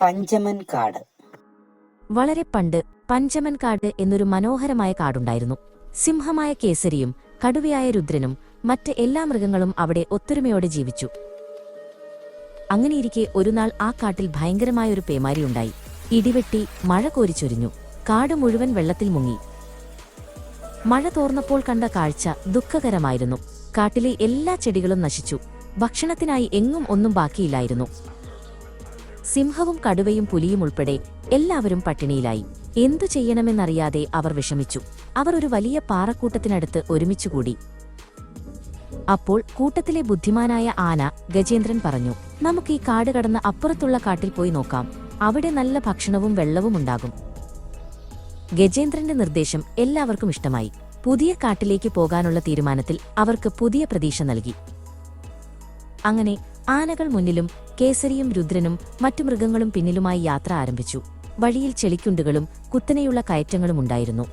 പഞ്ചമൻ കാട്. വളരെ പണ്ട് പഞ്ചമൻ കാട് എന്നൊരു മനോഹരമായ കാടുണ്ടായിരുന്നു. സിംഹമായ കേസരിയും കടുവയായ രുദ്രനും മറ്റ് എല്ലാ മൃഗങ്ങളും അവിടെ ഒത്തൊരുമയോടെ ജീവിച്ചു. അങ്ങനെയിരിക്കെ ഒരുനാൾ ആ കാട്ടിൽ ഭയങ്കരമായ ഒരു പേമാരിയുണ്ടായി. ഇടിവെട്ടി മഴ കോരിച്ചൊരിഞ്ഞു കാട് മുഴുവൻ വെള്ളത്തിൽ മുങ്ങി. മഴ തോർന്നപ്പോൾ കണ്ട കാഴ്ച ദുഃഖകരമായിരുന്നു. കാട്ടിലെ എല്ലാ ചെടികളും നശിച്ചു. ഭക്ഷണത്തിനായി എങ്ങും ഒന്നും ബാക്കിയില്ലായിരുന്നു. സിംഹവും കടുവയും പുലിയും ഉൾപ്പെടെ എല്ലാവരും പട്ടിണിയിലായി. എന്തു ചെയ്യണമെന്നറിയാതെ അവർ വിഷമിച്ചു. അവർ ഒരു വലിയ പാറക്കൂട്ടത്തിനടുത്ത് ഒരുമിച്ചുകൂടി അപ്പോൾ കൂട്ടത്തിലെ ബുദ്ധിമാനായ ആന ഗജേന്ദ്രൻ പറഞ്ഞു നമുക്ക് ഈ കാട് കടന്ന് അപ്പുറത്തുള്ള കാട്ടിൽ പോയി നോക്കാം. അവിടെ നല്ല ഭക്ഷണവും വെള്ളവും ഉണ്ടാകും. ഗജേന്ദ്രന്റെ നിർദ്ദേശം എല്ലാവർക്കും ഇഷ്ടമായി. പുതിയ കാട്ടിലേക്ക് പോകാനുള്ള തീരുമാനത്തിൽ അവർക്ക് പുതിയ പ്രതീക്ഷ നൽകി. അങ്ങനെ ആനകൾ മുന്നിലും കേസരിയും രുദ്രനും മറ്റു മൃഗങ്ങളും പിന്നിലുമായി യാത്ര ആരംഭിച്ചു. വഴിയിൽ ചെളിക്കുണ്ടുകളും കുത്തനെയുള്ള കയറ്റങ്ങളും ഉണ്ടായിരുന്നു.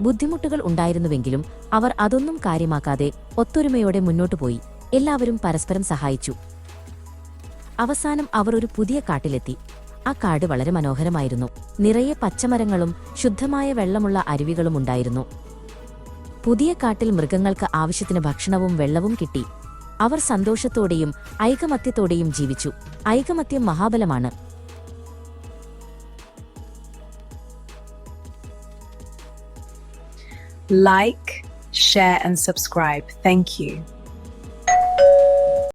ബുദ്ധിമുട്ടുകൾ ഉണ്ടായിരുന്നുവെങ്കിലും അവർ അതൊന്നും കാര്യമാക്കാതെ ഒത്തൊരുമയോടെ മുന്നോട്ടു പോയി. എല്ലാവരും പരസ്പരം സഹായിച്ചു. അവസാനം അവർ ഒരു പുതിയ കാട്ടിലെത്തി. ആ കാട് വളരെ മനോഹരമായിരുന്നു. നിറയെ പച്ചമരങ്ങളും ശുദ്ധമായ വെള്ളമുള്ള അരുവികളും ഉണ്ടായിരുന്നു. പുതിയ കാട്ടിൽ മൃഗങ്ങൾക്ക് ആവശ്യത്തിന് ഭക്ഷണവും വെള്ളവും കിട്ടി. അവർ സന്തോഷത്തോടെയും ഐകമത്യത്തോടെയും ജീവിച്ചു ഐകമത്യം മഹാബലമാണ് Like, share, and subscribe. Thank you.